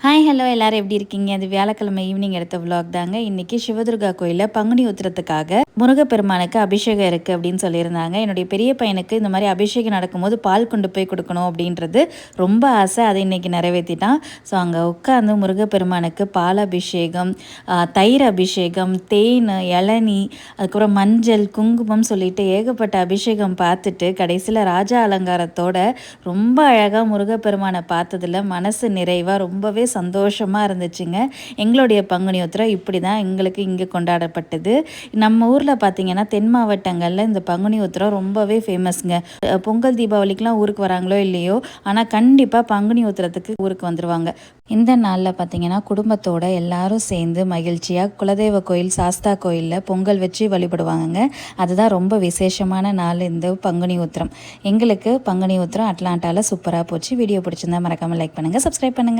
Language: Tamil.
ஹாய் ஹலோ எல்லாரும் எப்படி இருக்கீங்க? அது வியாழக்கிழமை ஈவினிங் எடுத்த விலாக் தாங்க. இன்னைக்கு சிவதுர்கா கோயிலில் பங்குனி உத்திரத்துக்காக முருகப்பெருமானுக்கு அபிஷேகம் இருக்குது அப்படின்னு சொல்லியிருந்தாங்க. என்னுடைய பெரிய பையனுக்கு இந்த மாதிரி அபிஷேகம் நடக்கும்போது பால் கொண்டு போய் கொடுக்கணும் அப்படின்றது ரொம்ப ஆசை. அதை இன்னைக்கு நிறைவேற்றிட்டான் ஸோ அங்கே உட்காந்து முருகப்பெருமானுக்கு பால் அபிஷேகம் தயிர் அபிஷேகம் தேன் இளநி அதுக்கப்புறம் மஞ்சள் குங்குமம் சொல்லிட்டு ஏகப்பட்ட அபிஷேகம் பார்த்துட்டு கடைசியில் ராஜா அலங்காரத்தோட ரொம்ப அழகாக முருகப்பெருமானை பார்த்ததில் மனசு நிறைவாக ரொம்பவே சந்தோஷமாக இருந்துச்சுங்க. எங்களுடைய பங்குனி உத்திரம் இப்படி தான் எங்களுக்கு இங்கே கொண்டாடப்பட்டது. நம்ம ஊரில் பார்த்தீங்கன்னா தென் மாவட்டங்களில் இந்த பங்குனி உத்திரம் ரொம்பவே ஃபேமஸ்ங்க பொங்கல் தீபாவளிக்கெலாம் ஊருக்கு வராங்களோ இல்லையோ ஆனால் கண்டிப்பாக பங்குனி உத்திரத்துக்கு ஊருக்கு வந்துடுவாங்க இந்த நாளில் பார்த்தீங்கன்னா குடும்பத்தோட எல்லாரும் சேர்ந்து மகிழ்ச்சியாக குலதெய்வ கோயில் சாஸ்தா கோயிலில் பொங்கல் வச்சு வழிபடுவாங்க அதுதான் ரொம்ப விசேஷமான நாள் இந்த பங்குனி உத்திரம். எங்களுக்கு பங்குனி உத்திரம் அட்லாண்டாவில் சூப்பராக போச்சு. வீடியோ பிடிச்சிருந்தா மறக்காமல் லைக் பண்ணுங்கள் சப்ஸ்கிரைப் பண்ணுங்கள்